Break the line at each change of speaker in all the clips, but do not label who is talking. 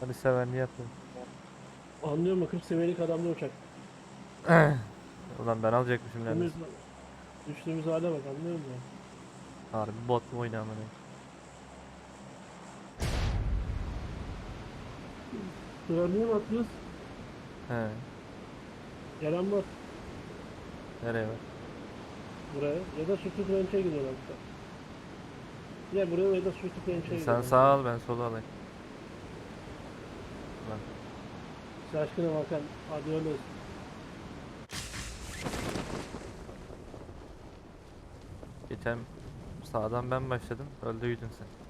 Hadi sevenliği yapıyorum.
Anlıyor musun? 40 seviyelik adamda uçak.
Ulan ben alacakmışım
Düştüğümüz,
neredeyse.
düştüğümüz hale bak anlıyor musun?
Harbi bot mu oynuyor amına?
Güvenliğe mi atlıyoruz?
He.
Gelen var
Nereye var?
buraya. Ya da sütü krençe gidiyorlar. Ya buraya ya da sütü krençe
Sen
gidiyorlar.
sağ al ben sola alayım. Lan
Şaşkına bakan. Olsun.
geçen sağdan ben başladım. Öldüydün sen.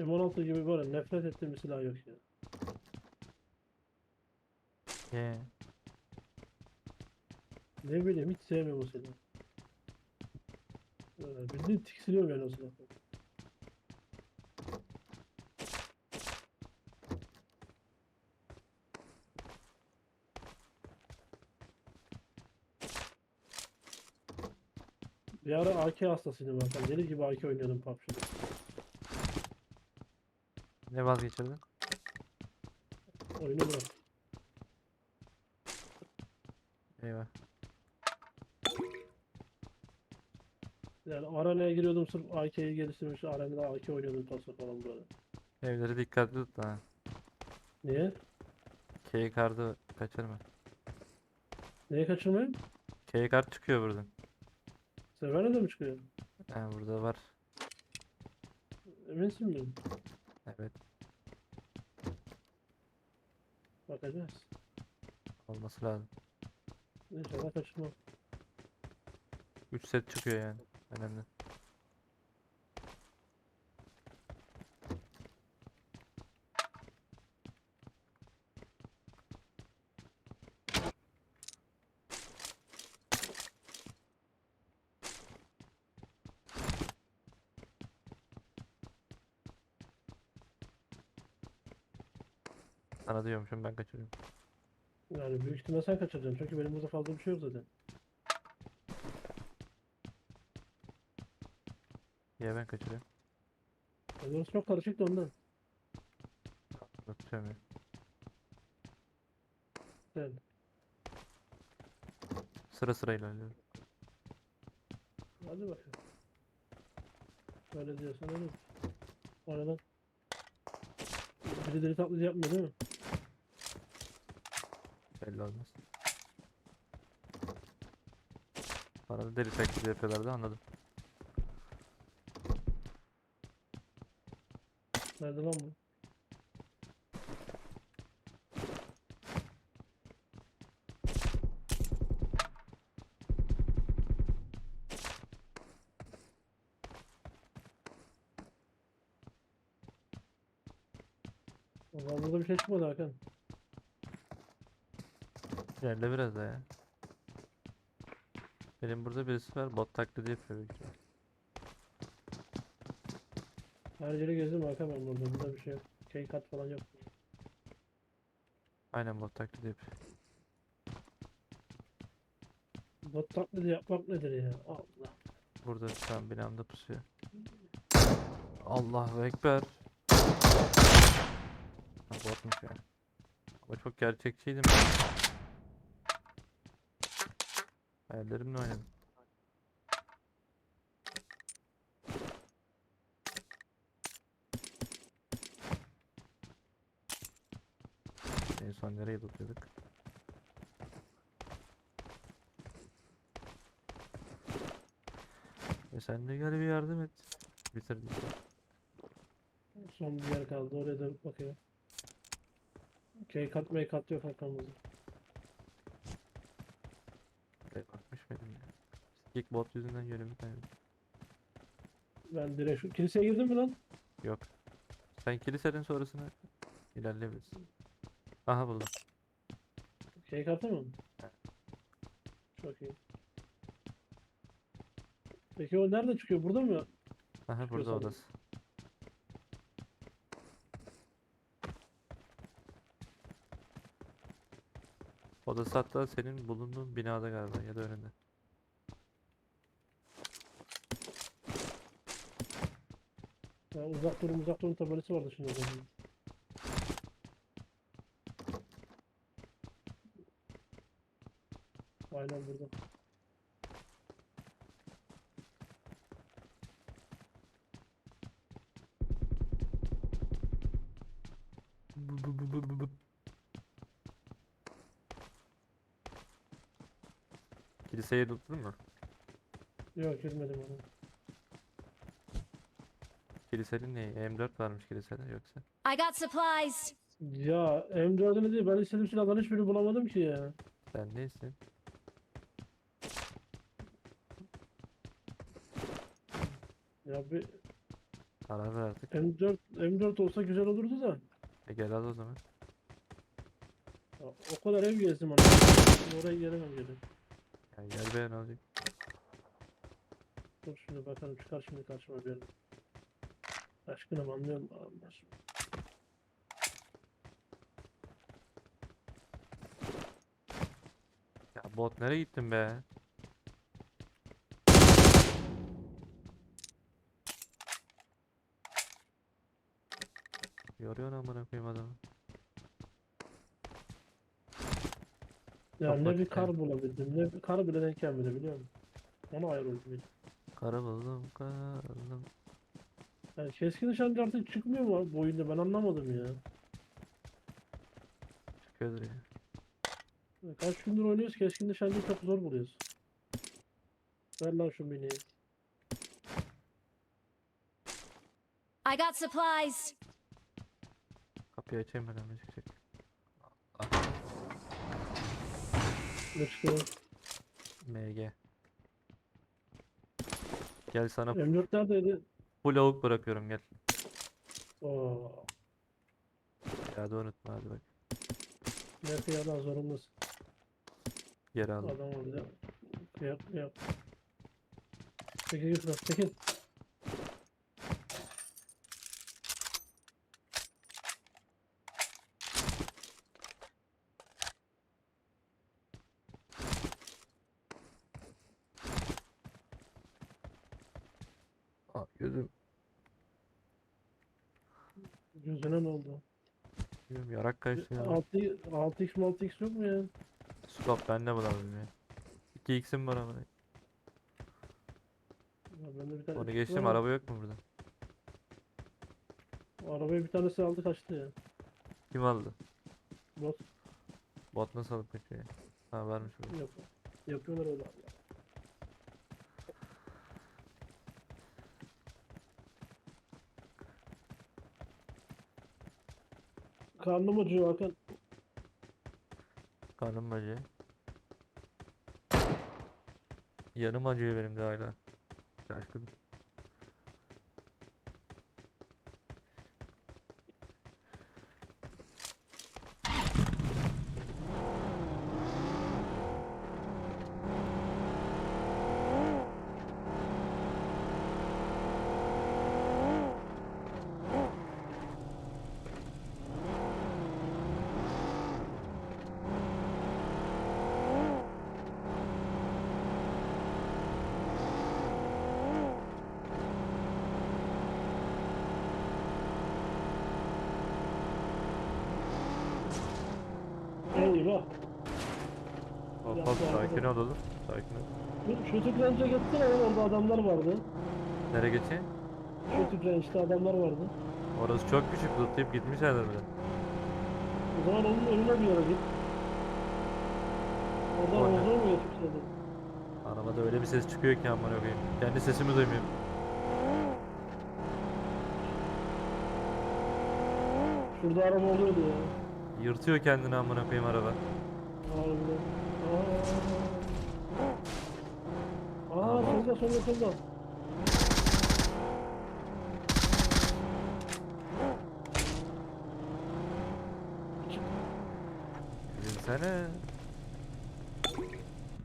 M16 gibi böyle nefret ettiğim bir silah yok ya.
Ye.
Ne bileyim hiç sevmiyorum o silahı. Ee, bildiğin tiksiniyorum yani o silahtan. Bir ara AK hastasıydım zaten. Deli gibi AK oynuyordum PUBG'de.
Ne vazgeçirdin?
Oyunu bırak.
Eyvah.
Yani arenaya giriyordum sırf AK'yi geliştirmiş. Arenada AK oynuyordum tasarım falan böyle.
Evleri dikkatli tut da ha.
Niye?
K kartı kaçırma.
Neye kaçırmayayım?
K kart çıkıyor buradan.
Sever'e de mi çıkıyor?
He burada var.
Eminsin mi?
Evet.
Bakacağız.
Olması lazım.
İnşallah kaçırmam.
3 set çıkıyor yani. Önemli. Sana diyormuşum ben kaçırıyorum.
Yani büyük ihtimal sen kaçıracaksın. Çünkü benim burada fazla bir şey yok zaten.
Ya ben kaçırıyorum.
Yani orası çok karışık da ondan.
Tutuyorum ya.
Sen.
Sıra sıra ilerliyorum.
Hadi bakalım. Öyle diyorsan öyle. Aradan. Biri deli taklidi yapmıyor değil mi?
Belli olmaz. Bana da deli taklidi yapıyorlardı anladım.
Nerede lan bu? Vallahi burada bir şey çıkmadı Hakan.
İlerle biraz da ya. Benim burada birisi var bot taklidi yapıyor büyük ihtimal.
Her yeri gezdim Hakan ben burada. Burada bir şey yok. Key kat falan yok.
Aynen bot taklidi yapıyor.
Bot taklidi yapmak nedir ya? Allah.
Burada şu an binamda pusuyor. Allahu Ekber. Ha, botmuş ya. Ama çok gerçekçiydim. Hayallerimle oynadım. En son nereye tutuyorduk? E sen de gel bir yardım et. Bitirdik.
Son bir yer kaldı oraya da bakayım. Okey katmaya kat yok.
İlk bot yüzünden yönümü kaybettim.
Ben direkt şu kiliseye girdim mi lan?
Yok. Sen kilisenin sonrasına ilerleyebilirsin. Aha buldum.
K katı mı? Çok iyi. Peki o nerede çıkıyor? Burada mı?
Aha
Çıkıyor
burada
sandım.
odası. Odası hatta senin bulunduğun binada galiba ya da önünde.
Ya uzak durun uzak durun tabelası vardı şimdi orada. Aynen burada.
Kiliseyi tuttun mu?
Yok girmedim ona.
Kilisenin ne? M4 varmış kilisede yoksa.
I got supplies.
Ya M4'ünü değil ben istediğim silahların hiçbirini bulamadım ki ya.
Sen neysin?
Ya bir
Karar ver artık.
M4 M4 olsa güzel olurdu da.
E gel al o zaman.
Ya, o kadar ev gezdim hani. Oraya gelemem geri.
Ya gel be ne olacak?
Dur şimdi bakalım çıkar şimdi karşıma bir Aşkınım anlıyorum anlar.
Ya bot nereye gittin be? Yoruyor amına koyayım adamı.
Ya
Çok
ne bir kar bulabildim ne bir kar bile denk gelmedi biliyor musun? Ona ayrıldım.
Kara buldum karalım.
Yani keskin nişancı artık çıkmıyor mu abi bu oyunda ben anlamadım ya.
Çıkıyordur ya.
Ya Kaç gündür oynuyoruz keskin nişancıyı çok zor buluyoruz. Ver lan şu miniyi.
I got supplies.
Kapıyı açayım ben hemen çıkacak.
Ne çıkıyor?
MG. Gel sana
M4 neredeydi?
Full avuk bırakıyorum gel.
Oo.
Ya da unutma hadi bak.
Ne kıyadan zorundasın.
Geri al.
Adam orada. Yap yap. Çekil lan çekil.
Aa, gözüm.
Gözüne ne oldu?
Bilmiyorum yarak kaçtı ya.
6 6x 6x yok mu ya?
Stop ben de bulamadım ya. 2x'im var ama.
ya bende bir tane
Onu geçtim araba yok mu burada?
Arabayı bir tanesi aldı kaçtı ya.
Kim aldı?
Bot
Bot nasıl alıp kaçıyor ya? Ha varmış burada.
yap yapıyorlar öyle. Karnım acıyor Hakan.
Karnım acıyor. Yanım acıyor benim de hala. Şaşkın.
Eyvah.
Hop
Ya
hop
bu arada-
sakin ol oğlum. Sakin ol.
Şu- Şu tip range'e gitsene oğlum, orada adamlar vardı.
Nereye
tip range'de adamlar vardı.
Orası çok küçük lootlayıp gitmişlerdir bile.
O zaman onun önüne bir yere git. Oradan
O ne?
Ozon mu geçmişlerdi?
Arabada öyle bir ses çıkıyor ki amına koyayım. Kendi sesimi duymuyorum.
Şurada araba oluyordu ya.
Yırtıyor kendini amına koyayım araba.
Harbiden. Aa. Solda solda solda.
Bilsene.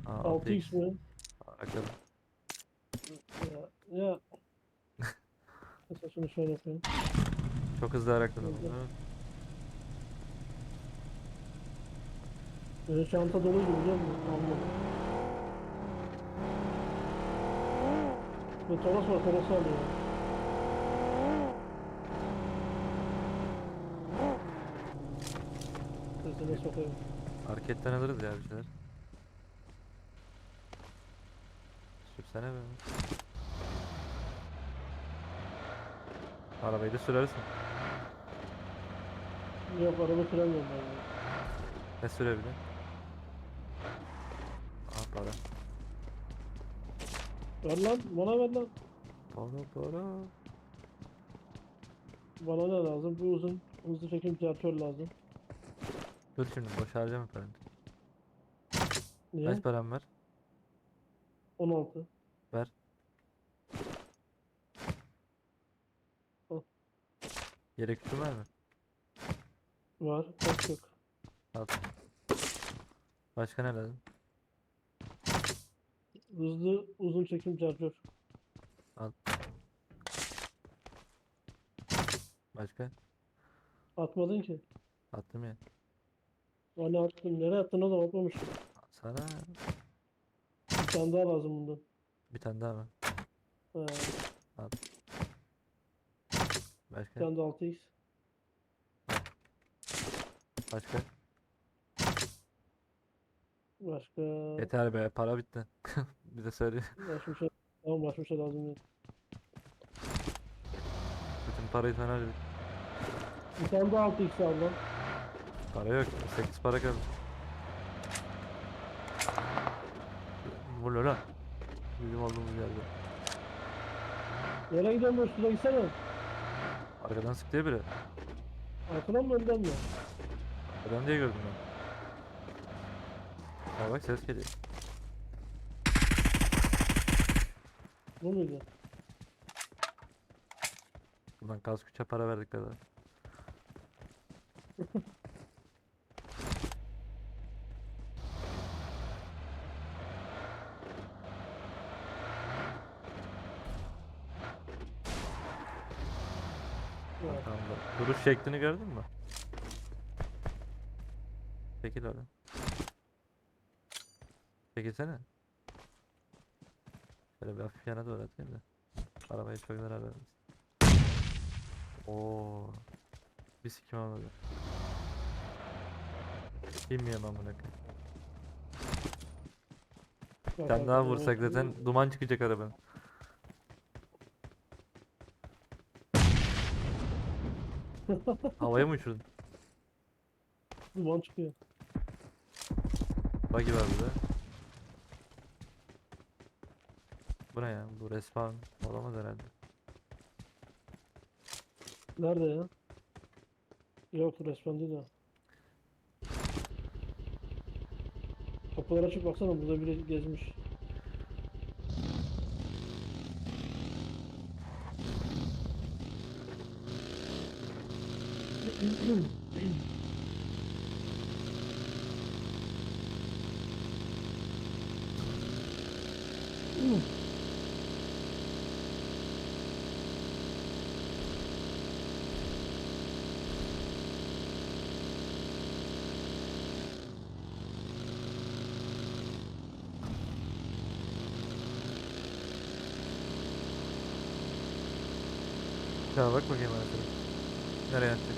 Aa,
6x mi?
Bakalım.
Ya. ya. Mesela şunu şöyle yapayım.
Çok hızlı arakladım.
Hızlı. Böyle çanta doluydu biliyor musun? Almadım. Ve Toros var, Toros alıyor. Sesine sokayım.
Marketten alırız ya bir şeyler. Sürsene be. Arabayı da sürersin.
Yok araba süremiyorum ben. ya.
Ne sürebilir? Aa para.
Ver lan, bana ver lan.
Para para.
Bana ne lazım? Bir uzun, hızlı çekim traktör lazım.
Dur şimdi boş harcama paranı.
Niye?
Kaç param var?
16.
Ver.
Al.
Yere kütüm var mı?
Var, kaç yok.
Al. Başka ne lazım?
Hızlı uzun çekim traktör.
Başka?
Atmadın ki.
Attım ya.
Hani attım. Nereye attın o da atmamışım.
Sana
Bir tane daha lazım bundan.
bir tane daha mı?
He, bir
Başka?
tane de 6x.
Başka?
Başka...
Yeter be para bitti. bir de söyle.
Başka bir şey... Tamam başka bir şey lazım değil.
Bütün parayı sana harcadık.
Bir tane daha 6x al lan.
Para yok. 8 para kaldı. Ne lan? Bizim olduğumuz yerde.
Nereye gidiyorsun böyle şuraya gitsene.
Arkadan sıktı ya biri.
Arkadan mı önden mi?
Arkadan diye gördüm ben. Ya bak ses geliyor.
Bu muydu?
Buradan kas güçe para verdik. Tamam da. Duruş şeklini gördün mü? Çekil oradan. Çekilsene. Şöyle bir hafif yana doğru atayım da. Arabaya çok zarar vermesin. Oo. Bir sikim olmadı. Bilmiyorum amına koyayım. Bir tane daha vursak zaten duman çıkacak arabanın. Havaya mı uçurdun?
Duman çıkıyor.
Buggy var burada. Bu ne ya? Bu respawn olamaz herhalde.
Nerede ya? Yok resmen değil o. Kapıları açıp baksana burada biri gezmiş.
Ya bak bakayım arkadaş. Nereye atacak?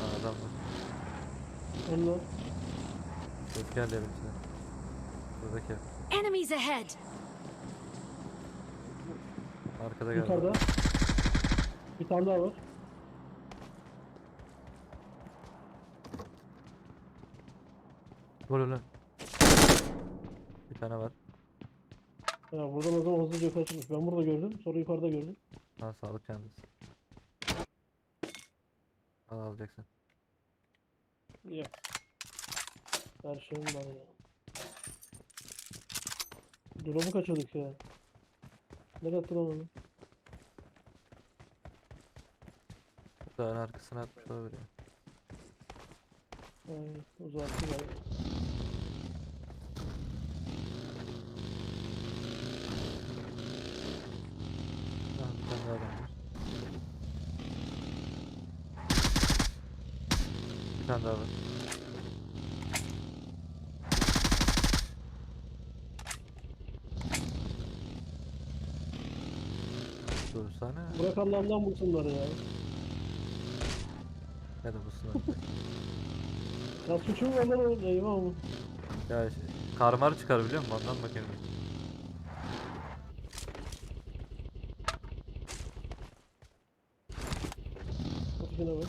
Ha adam var.
Onlar
Ses geldi elimizde. Buradaki
Enemies ahead!
arkada geldi.
yukarıda. Bir tane daha var.
Vur lan. Bir tane var.
Ha, buradan o zaman hızlıca yukarı çıkmış. Ben burada gördüm. Sonra yukarıda gördüm.
Ha sağlık kendisi. Al alacaksın.
Yok. Her şeyim var ya. Drop'u kaçırdık ya. Nereye attı lan onu?
Dağın arkasına atmış olabilir ya.
Aynen. Uzattı galiba.
Daha adam var. Bir tane daha var. Dursana.
Bırak Allah'ından bulsunlar ya.
Ne de bulsun
Ya suçum lan oğlum. Eyvah oğlum.
Ya şey, karmar çıkar biliyor musun? Ondan bakayım. bir.
Oturuşuna bak.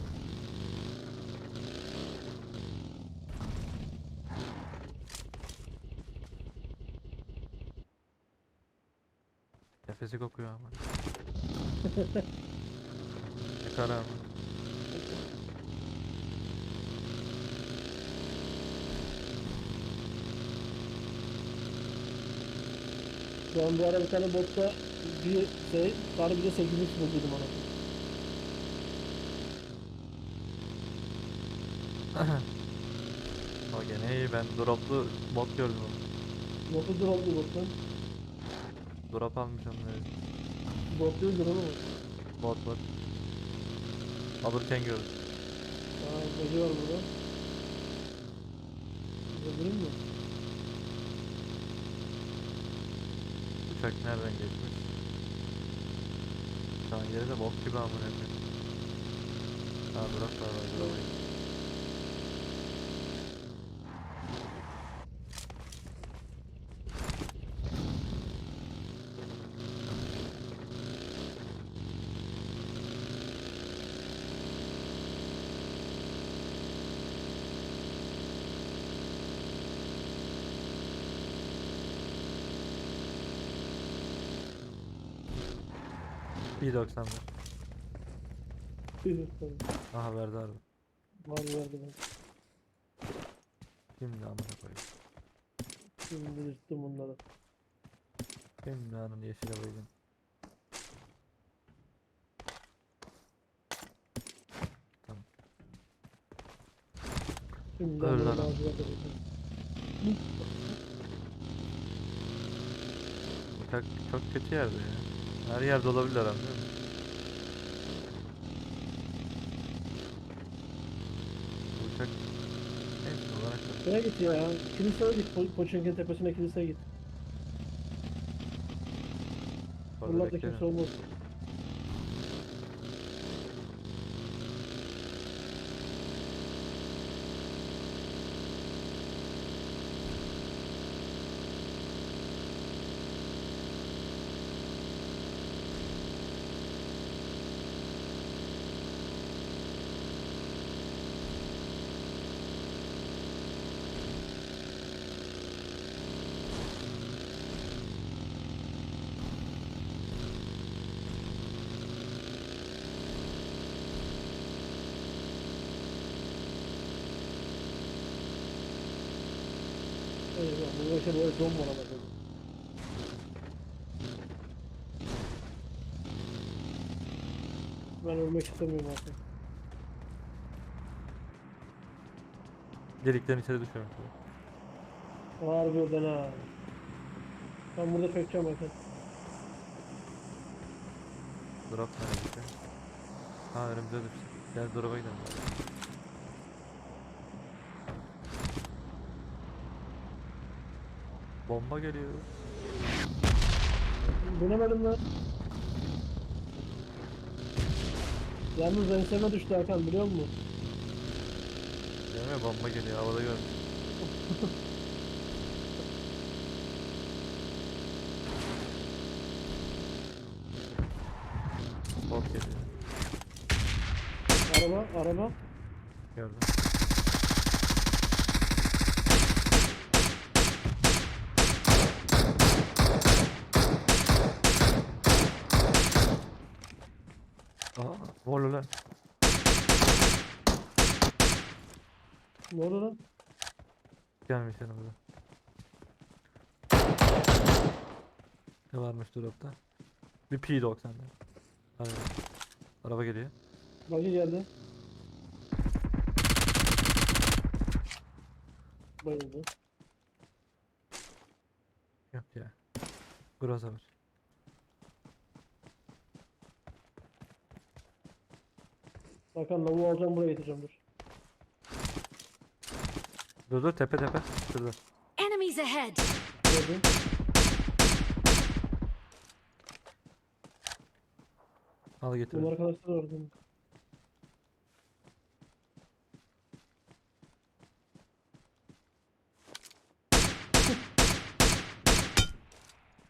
Nefesi kokuyor ama. ne karar mı?
Şu an bu ara bir tane botta bir şey, bari bir de 8 bulduydum ona.
O gene iyi ben droplu bot gördüm onu.
Botu droplu bottan.
Drop almış onları.
Bot değildir oğlum.
Bot bot. Alırken gördüm.
Aa, gece var burada. Gördün mü?
Uçak nereden geçmiş? Şu an yeri de bok gibi amına koyayım. Ha drop var var drop var. Bir.90 var.
Bir dakika.
Aha verdi harbi.
Var verdi ben.
Şimdi amına koyayım.
Şimdi yırttım bunları.
Şimdi anın yeşile koydum.
Şimdi ağzına koyacağım.
Uçak çok kötü yerde ya. Her yerde olabilir ama değil mi? Bu Uçak neyse olarak da
Şuraya git ya. Kiliseye git. Po Poçink'in tepesine kiliseye git. Buralarda
beklerim.
kimse olmaz. Böyle don. Ben ölmek istemiyorum artık.
Deliklerin içeri düşüyorum.
Harbiden ha. Ben burada çökeceğim bakın.
Drop nereye gitti? Ha önümüze düştü. Gel drop'a gidelim. Bomba geliyor.
Binemedim lan. Yalnız enseme düştü Hakan biliyor musun?
Değil mi? Bomba geliyor. Havada görmüş. Bot geliyor.
Araba, araba.
Gördüm. Aa, volu lan.
Ne oldu lan?
Gelmiş yanımıza. Ne varmış dropta? Bir P90'da. Hadi. Araba geliyor.
Bagi geldi. Bayıldı.
Yok ya. Groza var.
Hakan lavuğu alacağım buraya getireceğim dur.
Dur dur tepe tepe. Şurada.
Enemies ahead!
Gördüm.
Al getir.
Bunun arkadaşlar mi?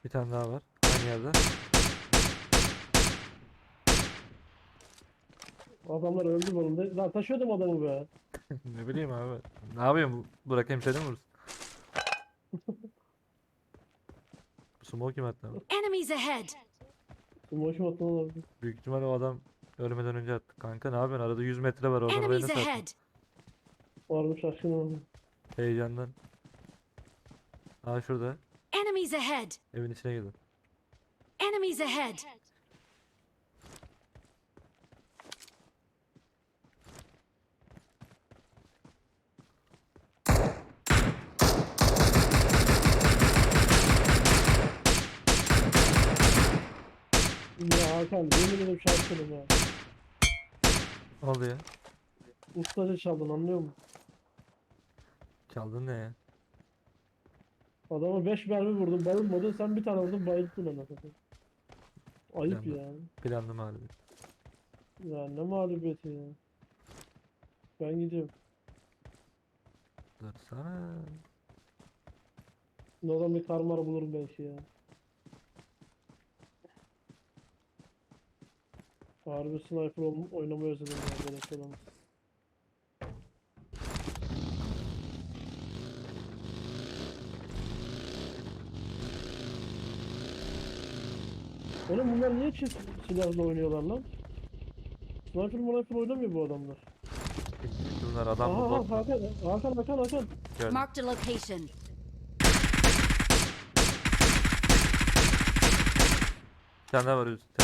Bir tane daha var. Aynı yerde.
Adamlar öldü bunun. Lan taşıyordum adamı be.
ne bileyim abi. Ne yapayım? Bırakayım seni mi vursun? Bu smoke kim attı?
Enemies ahead!
Boşum atman lazım.
Büyük ihtimalle o adam ölmeden önce attı. Kanka ne yapıyorsun? Arada 100 metre var. Oradan oraya
Enemies
nasıl attın?
ahead!
Varmış aşkın oldu.
Heyecandan. Aa şurada.
Enemies ahead!
Evin içine girdi.
Enemies ahead!
Hakan yemin ederim şarkınım ya.
Ne oldu ya?
Ustaca çaldın anlıyor musun?
Çaldın ne ya?
Adama 5 mermi vurdum bayılmadı sen bir tane vurdun bayılttın ona. Ayıp
Yandı.
ya.
Planlı mağlubi.
Ya ne mağlubiyeti ya. Ben gidiyorum.
Dursana.
Oradan bir karmar bulurum belki ya. Harbi sniper oynamayı özledim ya böyle şey olamaz. Oğlum bunlar niye çift silahla oynuyorlar lan? Sniper sniper oynamıyor bu adamlar.
Bunlar adam
Aha,
bu
aha. Hakan, Hakan, Hakan, Hakan.
Gördüm.
Marked a location.
Bir tane daha var üst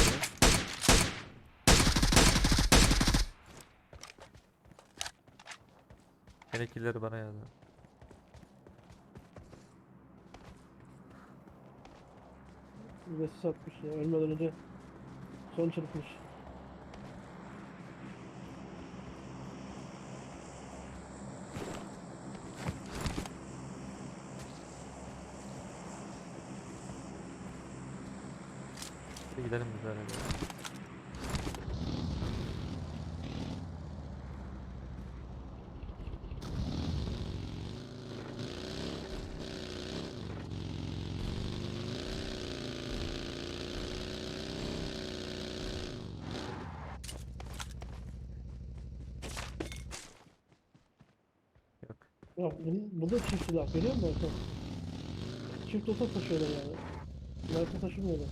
killleri bana yazdı.
Bir de sis atmış ya. Ölmeden önce son çırpmış.
Gidelim biz öyle. Yok.
Ya bu, bu da çift silah görüyor musun? Çift olsa taşıyorlar yani. Sniper taşımıyorlar.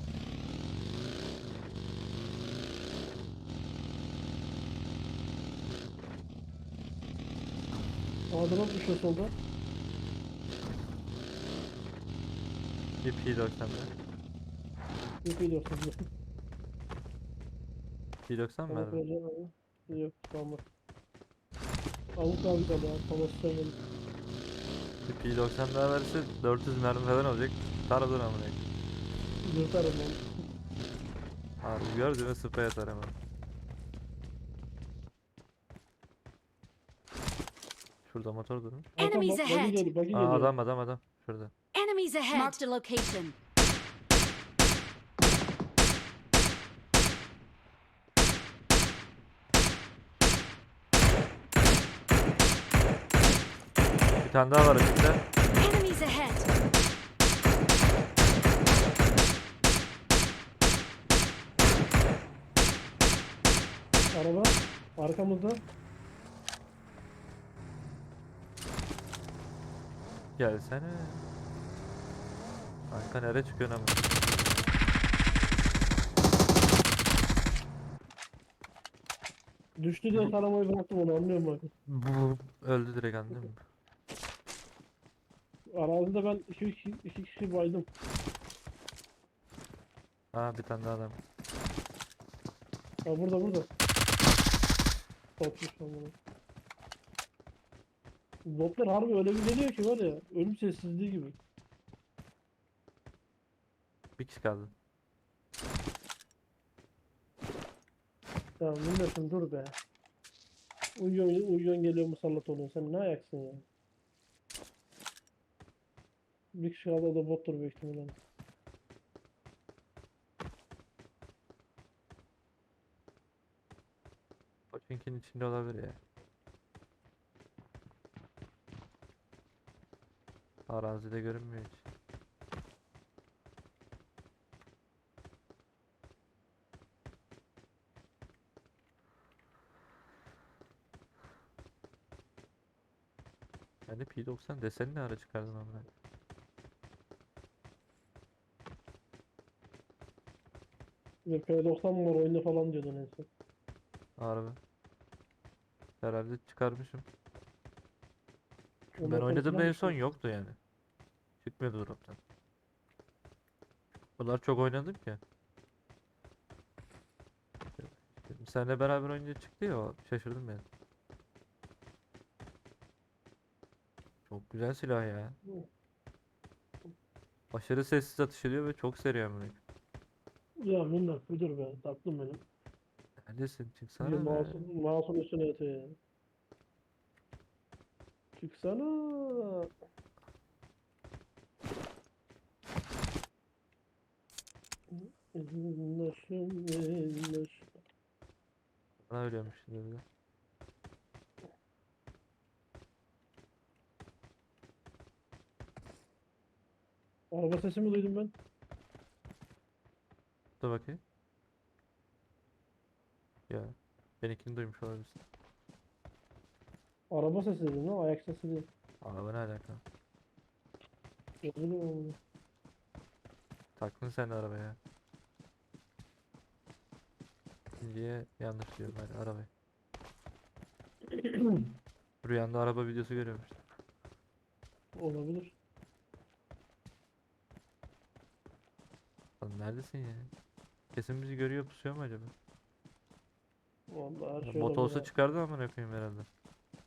Adama düşüyor solda.
Bir P90'da.
Yok iyi diyorsun.
P90 mı verdi?
Yok tamam. Avuk abi kaldı sevmedim.
Bir P90 daha verse 400 mermi falan olacak. Tara dur amına. koyayım.
Yırtarım onu.
Harbi gördün mü sprey atar hemen. Şurada motor.
Hakan
Enemies ahead.
Aa adam adam adam. Şurada.
Enemies ahead! Marked a location.
Bir tane daha var
ahead!
Araba arkamızda.
Gelsene. Kanka nereye çıkıyorsun ama?
Düştü diye taramayı bıraktım onu anlıyorum bak.
Öldü direkt anladın mı?
Arazide ben iki, iki, iki kişi baydım.
Aa bir tane daha adam.
Ha burada burada. Topmuş bunu. Botlar harbi öyle bir geliyor ki var ya ölüm sessizliği gibi.
Bir kişi kaldı.
Ya milletim dur be. Uyuyorsun, uyuyorsun geliyor musallat oluyor. Sen ne ayaksın ya? Bir kişi kaldı o da bottur büyük ihtimalle.
Koçink'in içinde olabilir ya. Arazide görünmüyor hiç. Yani P90 deseni ne ara çıkardın amına?
P90 mı var oyunda falan diyordun en son.
Harbi. Herhalde çıkarmışım. Çünkü ben oynadığımda en son yoktu yani. Çıkmıyordu drop'tan. Bunlar çok oynadım ki. İşte Seninle beraber oynayınca çıktı ya şaşırdım ben. Çok güzel silah ya. Aşırı sessiz atış ediyor ve çok seri amına.
Ya minnak müdür be tatlım benim.
Neredesin?
Bir
Çıksana be.
mouse'un mouse'un üstüne yatıyor ya. Çıksana. Minnoşum minnoş.
Bana ölüyormuş şimdi bir.
Araba sesi mi duydum ben?
Dur bakayım. Ya. Benimkini duymuş olabilirsin.
Araba sesi dedim lan ayak sesi değil.
Araba ne alaka?
Ne bileyim oğlum.
Taktın sen de arabaya. İkinciye yanlış diyorum ben arabayı. Rüyanda araba videosu görüyormuş.
Olabilir.
Lan neredesin ya? Kesin bizi görüyor pusuyor mu acaba?
Vallahi her
Ya
şey
Bot
olabilir
olsa
ha.
çıkardı ama koyayım herhalde.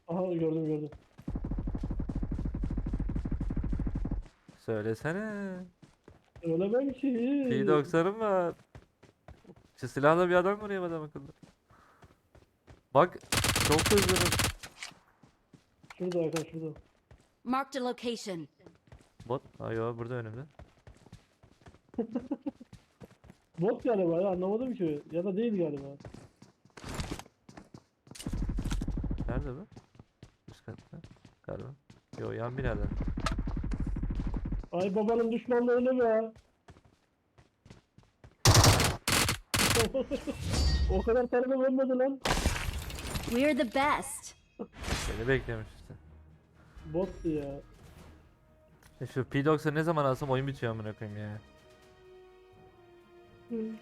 Aha gördüm gördüm.
Söylesene.
Öyle ben ki.
P90'ım var. Şu silahla bir adam vurayım adam akıllı. Bak çok hızlı.
Şurada Hakan şurada.
Marked a location.
Bot. Ay yo burada önümde.
Bot galiba ya anlamadım ki. Ya da değil galiba.
Nerede bu? Üst katta. Galiba. Yo yan binada.
Ay babanın düşmanlığı öyle be. o kadar tanıma vermedi lan.
We're the best.
Beni beklemiş işte.
Bottu ya.
E şu P90 ne zaman alsam oyun bitiyor amına koyayım ya.
嗯。